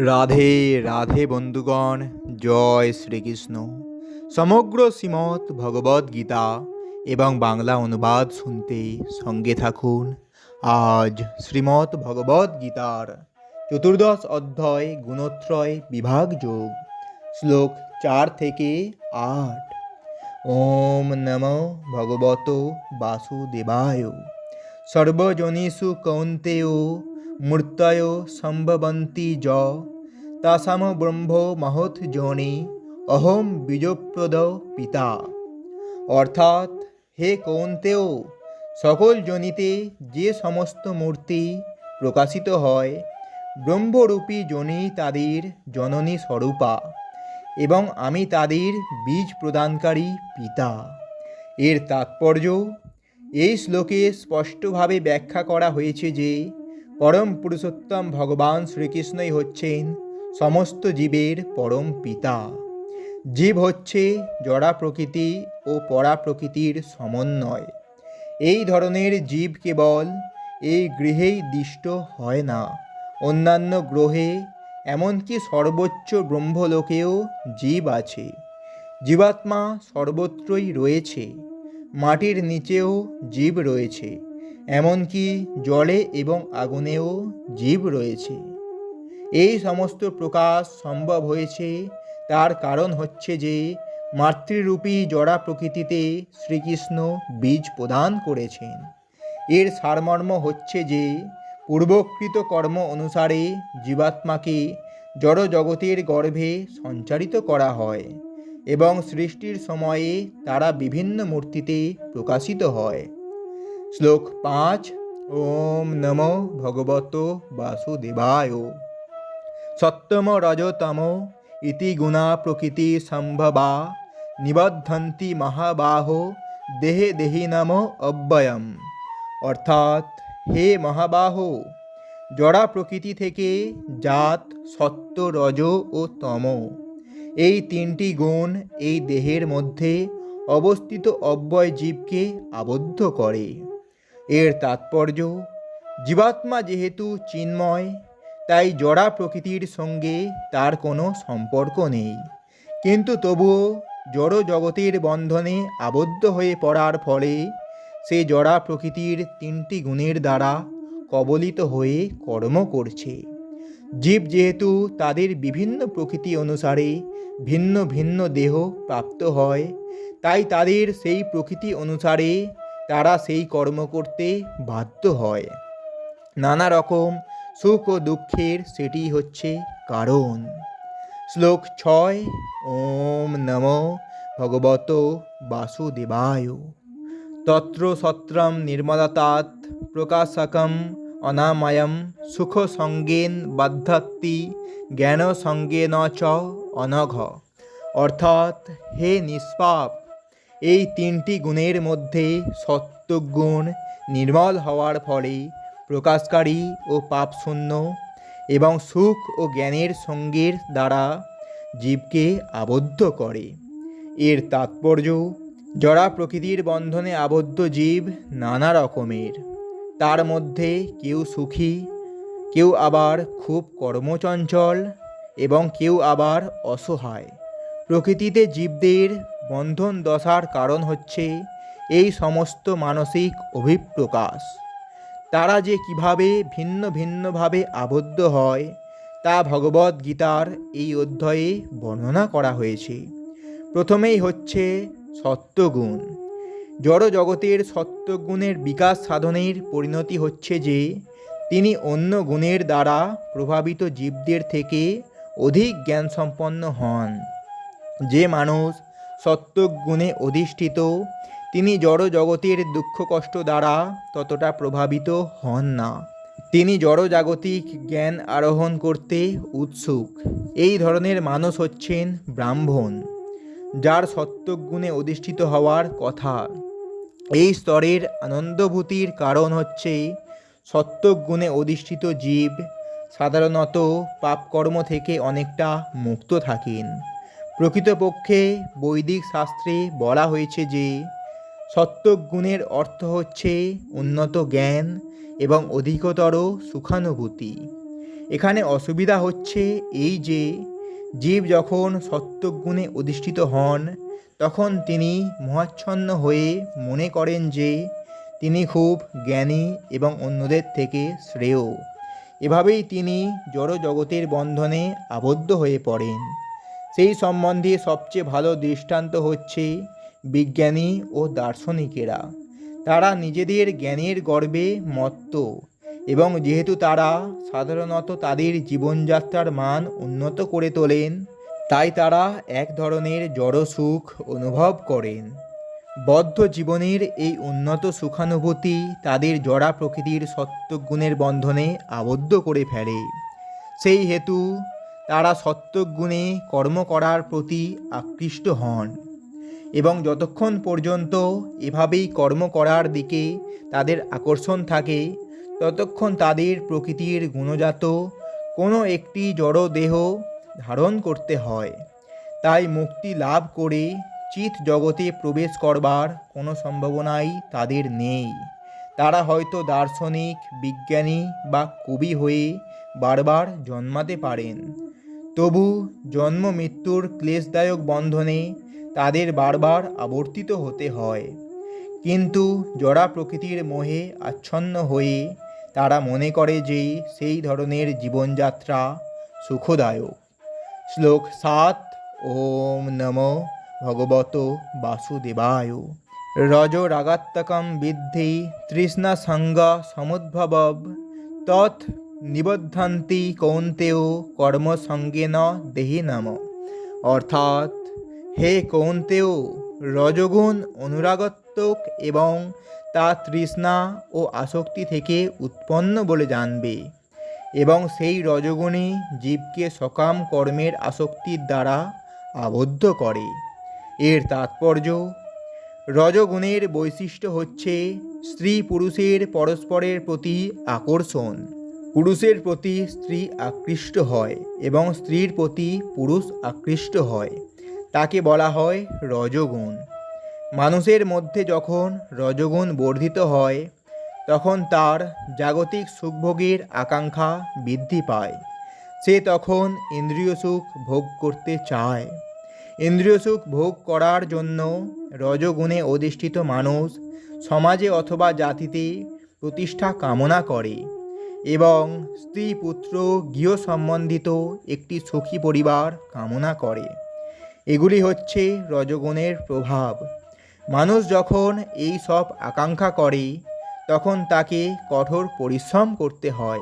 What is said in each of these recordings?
রাধে রাধে বন্ধুগণ, জয় শ্রীকৃষ্ণ। সমগ্র শ্রীমৎ ভগবদ গীতা এবং বাংলা অনুবাদ শুনতে সঙ্গে থাকুন। আজ শ্রীমৎ ভগবদ গীতার চতুর্দশ অধ্যায় গুণত্রয় বিভাগ যোগ, শ্লোক চার থেকে আট। ওম নম ভগবত বাসুদেবায়। সর্বজনীষু কৌন্তেয় মূর্তয় সম্ভবন্তি য তাসাম ব্রহ্ম মহৎ জনে অহম বীজপ্রদ পিতা অর্থাৎ হে কৌন্তেয় সকল জনিতে যে সমস্ত মূর্তি প্রকাশিত হয় ব্রহ্মরূপী জনি তাদের জননী স্বরূপা এবং আমি তাদের বীজ প্রদানকারী পিতা এর তাৎপর্য এই শ্লোকে স্পষ্টভাবে ব্যাখ্যা করা হয়েছে যে পরম পুরুষোত্তম ভগবান শ্রীকৃষ্ণই হচ্ছেন সমস্ত জীবের পরম পিতা। জীব হচ্ছে জড়া প্রকৃতি ও পরা প্রকৃতির সমন্বয়। এই ধরনের জীব কেবল এই গৃহেই দিষ্ট হয় না। অন্যান্য গ্রহে এমনকি সর্বোচ্চ ব্রহ্মলোকেও জীব আছে। জীবাত্মা সর্বত্রই রয়েছে। মাটির নিচেও জীব রয়েছে। এমনকি জলে এবং আগুনেও জীব রয়েছে। এই সমস্ত প্রকাশ সম্ভব হয়েছে, তার কারণ হচ্ছে যে মাতৃরূপী জড়া প্রকৃতিতে শ্রীকৃষ্ণ বীজ প্রদান করেছেন। এর সারমর্ম হচ্ছে যে পূর্বকৃত কর্ম অনুসারে জীবাত্মাকে জড় জগতের গর্ভে সঞ্চারিত করা হয় এবং সৃষ্টির সময়ে তারা বিভিন্ন মূর্তিতে প্রকাশিত হয়। শ্লোক পাঁচ, ওম নম ভগবত বাসুদেবায়। সত্যম রজতম ইতি গুণা প্রকৃতি সম্ভবা, নিবদ্ধন্তি মহাবাহ দেহে দেহি নাম অব্যয়ম অর্থাৎ হে মহাবাহ, জড়া প্রকৃতি থেকে জাত সত্য রজ ও তম, এই তিনটি গুণ এই দেহের মধ্যে অবস্থিত অব্যয় জীবকে আবদ্ধ করে। এর তাৎপর্য, জীবাত্মা যেহেতু চিন্ময়, তাই জড়া প্রকৃতির সঙ্গে তার কোনো সম্পর্ক নেই। কিন্তু তবুও জড় জগতের বন্ধনে আবদ্ধ হয়ে পড়ার ফলে সে জড়া প্রকৃতির তিনটি গুণের দ্বারা কবলিত হয়ে কর্ম করছে। জীব যেহেতু তাদের বিভিন্ন প্রকৃতি অনুসারে ভিন্ন ভিন্ন দেহ প্রাপ্ত হয়, তাই তাদের সেই প্রকৃতি অনুসারে তারা সেই কর্ম করতে বাধ্য হয়। নানা রকম সুখ ও দুঃখের সেটি হচ্ছে কারণ। শ্লোক ছয়, ওম নম ভগবত বাসুদেবায়। তত্র সত্রম নির্মলতাৎ প্রকাশকম অনাময়ম সুখ সঙ্গেন বাধ্যাত্তি জ্ঞান সঙ্গেন চ অনঘ। অর্থাৎ হে নিষ্পাপ এই তিনটি গুণের মধ্যে সত্যগুণ নির্মল হওয়ার ফলে প্রকাশকারী ও পাপশূন্য এবং সুখ ও জ্ঞানের সঙ্গের দ্বারা জীবকে আবদ্ধ করে। এর তাৎপর্য, জড়া প্রকৃতির বন্ধনে আবদ্ধ জীব নানা রকমের। তার মধ্যে কেউ সুখী, কেউ আবার খুব কর্মচঞ্চল এবং কেউ আবার অসহায়। প্রকৃতিতে জীবদের বন্ধন দশার কারণ হচ্ছে এই সমস্ত মানসিক অভিপ্রকাশ। তারা যে কীভাবে ভিন্ন ভিন্নভাবে আবদ্ধ হয়, তা ভগবদ গীতার এই অধ্যায়ে বর্ণনা করা হয়েছে। প্রথমেই হচ্ছে সত্যগুণ। জড় জগতের সত্যগুণের বিকাশ সাধনের পরিণতি হচ্ছে যে, তিনি অন্য গুণের দ্বারা প্রভাবিত জীবদের থেকে অধিক জ্ঞান সম্পন্ন হন। যে মানুষ সত্যগুণে অধিষ্ঠিত, তিনি জড় জগতের দুঃখ কষ্ট দ্বারা ততটা প্রভাবিত হন না। তিনি জড়জাগতিক জ্ঞান আরোহণ করতে উৎসুক। এই ধরনের মানুষ হচ্ছেন ব্রাহ্মণ, যার সত্যগুণে অধিষ্ঠিত হওয়ার কথা। এই স্তরের আনন্দভূতির কারণ হচ্ছে সত্যগুণে অধিষ্ঠিত জীব সাধারণত পাপকর্ম থেকে অনেকটা মুক্ত থাকেন। প্রকৃতপক্ষে বৈদিক শাস্ত্রে বলা হয়েছে যে, সত্যগুণের অর্থ হচ্ছে উন্নত জ্ঞান এবং অধিকতর সুখানুভূতি। এখানে অসুবিধা হচ্ছে এই যে, জীব যখন সত্যগুণে অধিষ্ঠিত হন, তখন তিনি মোহাচ্ছন্ন হয়ে মনে করেন যে, তিনি খুব জ্ঞানী এবং অন্যদের থেকে শ্রেয়। এভাবেই তিনি জড় জগতের বন্ধনে আবদ্ধ হয়ে পড়েন। সেই সম্বন্ধে সবচেয়ে ভালো দৃষ্টান্ত হচ্ছে বিজ্ঞানী ও দার্শনিকেরা। তারা নিজেদের জ্ঞানের গর্বে মত্ত এবং যেহেতু তারা সাধারণত তাদের জীবনযাত্রার মান উন্নত করে তোলেন, তাই তারা এক ধরনের জড় সুখ অনুভব করেন। বদ্ধ জীবনের এই উন্নত সুখানুভূতি তাদের জড়া প্রকৃতির সত্যগুণের বন্ধনে আবদ্ধ করে ফেলে। সেই হেতু তারা সত্যগুণে কর্ম করার প্রতি আকৃষ্ট হন এবং যতক্ষণ পর্যন্ত এভাবেই কর্ম করার দিকে তাদের আকর্ষণ থাকে, ততক্ষণ তাদের প্রকৃতির গুণজাত কোনো একটি জড় দেহ ধারণ করতে হয়। তাই মুক্তি লাভ করে চিত জগতে প্রবেশ করবার কোনো সম্ভাবনাই তাদের নেই। তারা হয়তো দার্শনিক, বিজ্ঞানী বা কবি হয়ে বারবার জন্মাতে পারেন। তবু জন্ম মৃত্যুর ক্লেশদায়ক বন্ধনে তাদের বারবার আবর্তিত হতে হয়। কিন্তু জড়া প্রকৃতির মোহে আচ্ছন্ন হয়ে তারা মনে করে যে সেই ধরনের জীবনযাত্রা সুখদায়ক। শ্লোক সাত, ওম নম ভগবত বাসুদেবায়। রজ রাগাত্মকম বিদ্ধি তৃষ্ণা সঙ্গ সমুদ্ভব তৎ নিবদ্ধন্তি কৌন্তেয় কর্মসঙ্গেন দেহি নাম অর্থাৎ, হে কৌন্তেয়, রজগুণ অনুরাগত্মক এবং তা তৃষ্ণা ও আসক্তি থেকে উৎপন্ন বলে জানবে। এবং সেই রজগুণে জীবকে সকাম কর্মের আসক্তির দ্বারা আবদ্ধ করে। এর তাৎপর্য, রজগুণের বৈশিষ্ট্য হচ্ছে স্ত্রী পুরুষের পরস্পরের প্রতি আকর্ষণ। পুরুষের প্রতি স্ত্রী আকৃষ্ট হয় এবং স্ত্রীর প্রতি পুরুষ আকৃষ্ট হয়। তাকে বলা হয় রজগুণ। মানুষের মধ্যে যখন রজগুণ বর্ধিত হয়, তখন তার জাগতিক সুখভোগের আকাঙ্ক্ষা বৃদ্ধি পায়। সে তখন ইন্দ্রিয় সুখ ভোগ করতে চায়। ইন্দ্রিয় সুখ ভোগ করার জন্য রজগুণে অধিষ্ঠিত মানুষ সমাজে অথবা জাতিতে প্রতিষ্ঠা কামনা করে। এবং স্ত্রী পুত্র গৃহ সম্বন্ধিত একটি সুখী পরিবার কামনা করে। এগুলি হচ্ছে রজগুণের প্রভাব। মানুষ যখন এই সব আকাঙ্ক্ষা করে, তখন তাকে কঠোর পরিশ্রম করতে হয়।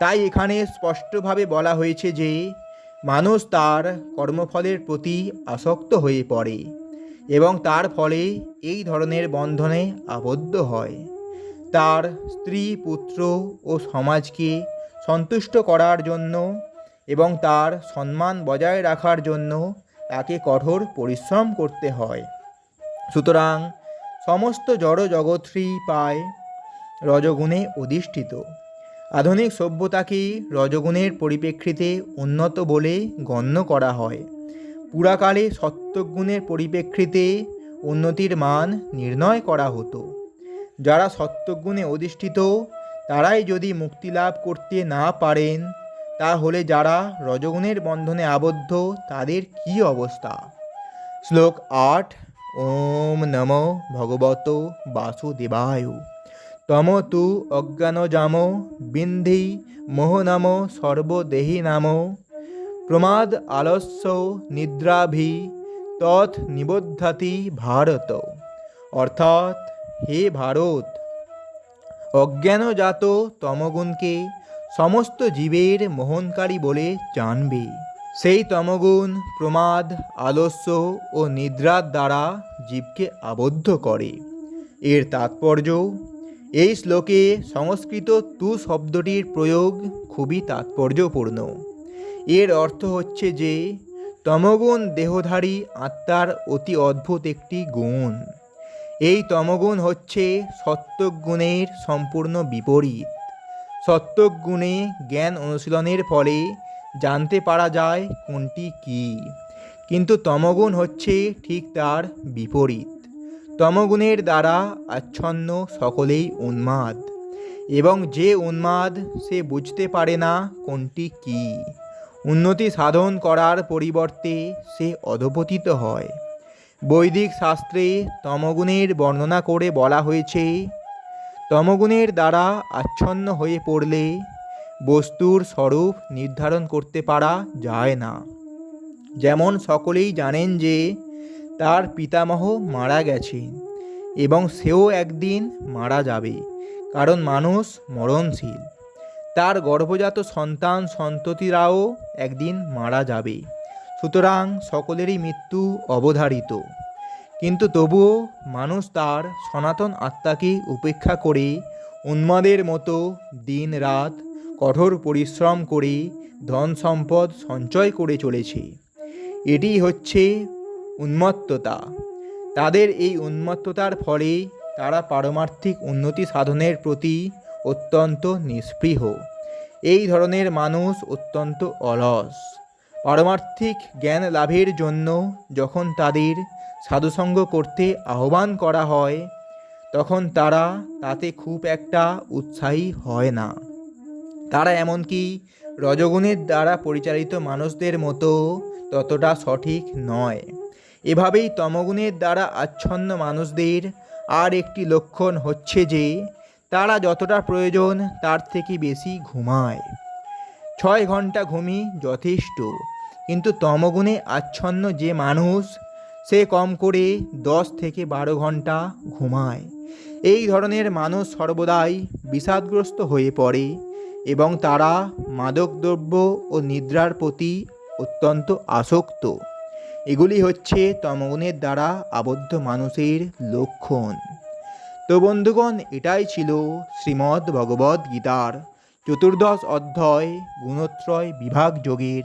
তাই এখানে স্পষ্টভাবে বলা হয়েছে যে, মানুষ তার কর্মফলের প্রতি আসক্ত হয়ে পড়ে এবং তার ফলে এই ধরনের বন্ধনে আবদ্ধ হয়। তার স্ত্রী, পুত্র ও সমাজকে সন্তুষ্ট করার জন্য এবং তার সম্মান বজায় রাখার জন্য তাকে কঠোর পরিশ্রম করতে হয়। সুতরাং সমস্ত জড় জগৎই পায় রজগুণে অধিষ্ঠিত। আধুনিক সভ্যতাকে রজগুণের পরিপ্রেক্ষিতে উন্নত বলে গণ্য করা হয়। পুরাকালে সত্যগুণের পরিপ্রেক্ষিতে উন্নতির মান নির্ণয় করা হতো। যারা সত্যগুণে অধিষ্ঠিত, তারাই যদি মুক্তি লাভ করতে না পারেন, তাহলে যারা রজগুণের বন্ধনে আবদ্ধ, তাদের কি অবস্থা? শ্লোক আট, ওম নম ভগবত বাসুদেবায়। তম তু অজ্ঞানজাম বিন্ধি মোহ নাম সর্বদেহী নাম। প্রমাদ আলস্য নিদ্রাভি তৎ নিবদ্ধাতি ভারত। অর্থাৎ হে ভারত, অজ্ঞানজাত তমগুণকে সমস্ত জীবের মোহনকারী বলে জানবে। সেই তমগুণ প্রমাদ, আলস্য ও নিদ্রার দ্বারা জীবকে আবদ্ধ করে। এর তাৎপর্য, এই শ্লোকে সংস্কৃত তু শব্দটির প্রয়োগ খুবই তাৎপর্যপূর্ণ। এর অর্থ হচ্ছে যে, তমগুণ দেহধারী আত্মার অতি অদ্ভুত একটি গুণ। এই তমগুণ হচ্ছে সত্যগুণের সম্পূর্ণ বিপরীত। সত্যগুণে জ্ঞান অনুশীলনের ফলে জানতে পারা যায় কোনটি কী। কিন্তু তমগুণ হচ্ছে ঠিক তার বিপরীত। তমগুণের দ্বারা আচ্ছন্ন সকলেই উন্মাদ, এবং যে উন্মাদ সে বুঝতে পারে না কোনটি কি। উন্নতি সাধন করার পরিবর্তে সে অধপতিত হয়। বৈদিক শাস্ত্রে তমগুণের বর্ণনা করে বলা হয়েছে, তমগুণের দ্বারা আচ্ছন্ন হয়ে পড়লে বস্তুর স্বরূপ নির্ধারণ করতে পারা যায় না। যেমন সকলেই জানেন যে তার পিতামহ মারা গেছে এবং সেও একদিন মারা যাবে, কারণ মানুষ মরণশীল। তার গর্ভজাত সন্তান সন্ততিরাও একদিন মারা যাবে। সুতরাং সকলেরই মৃত্যু অবধারিত। কিন্তু তবুও মানুষ তার সনাতন আত্মাকে উপেক্ষা করে উন্মাদের মতো দিন রাত কঠোর পরিশ্রম করে ধন সম্পদ সঞ্চয় করে চলেছে। এটি হচ্ছে উন্মত্ততা। তাদের এই উন্মত্ততার ফলে তারা পারমার্থিক উন্নতি সাধনের প্রতি অত্যন্ত নিস্পৃহ। এই ধরনের মানুষ অত্যন্ত অলস। পারমার্থিক জ্ঞান লাভের জন্য যখন তাদের সাধুসঙ্গ করতে আহ্বান করা হয়, তখন তারা তাতে খুব একটা উৎসাহী হয় না। তারা এমনকি রজগুণের দ্বারা পরিচালিত মানুষদের মতো ততটা সঠিক নয়। এভাবেই তমগুণের দ্বারা আচ্ছন্ন মানুষদের আর একটি লক্ষণ হচ্ছে যে, তারা যতটা প্রয়োজন তার থেকে বেশি ঘুমায়। ছয় ঘণ্টা ঘুমই যথেষ্ট। কিন্তু তমগুণে আচ্ছন্ন যে মানুষ, সে কম করে দশ থেকে বারো ঘণ্টা ঘুমায়। এই ধরনের মানুষ সর্বদাই বিষাদগ্রস্ত হয়ে পড়ে এবং তারা মাদকদ্রব্য ও নিদ্রার প্রতি অত্যন্ত আসক্ত। এগুলি হচ্ছে তমগুণের দ্বারা আবদ্ধ মানুষের লক্ষণ। তো বন্ধুগণ, এটাই ছিল শ্রীমদ্ ভগবদ গীতার চতুর্দশ অধ্যায় গুণত্রয় বিভাগ যোগের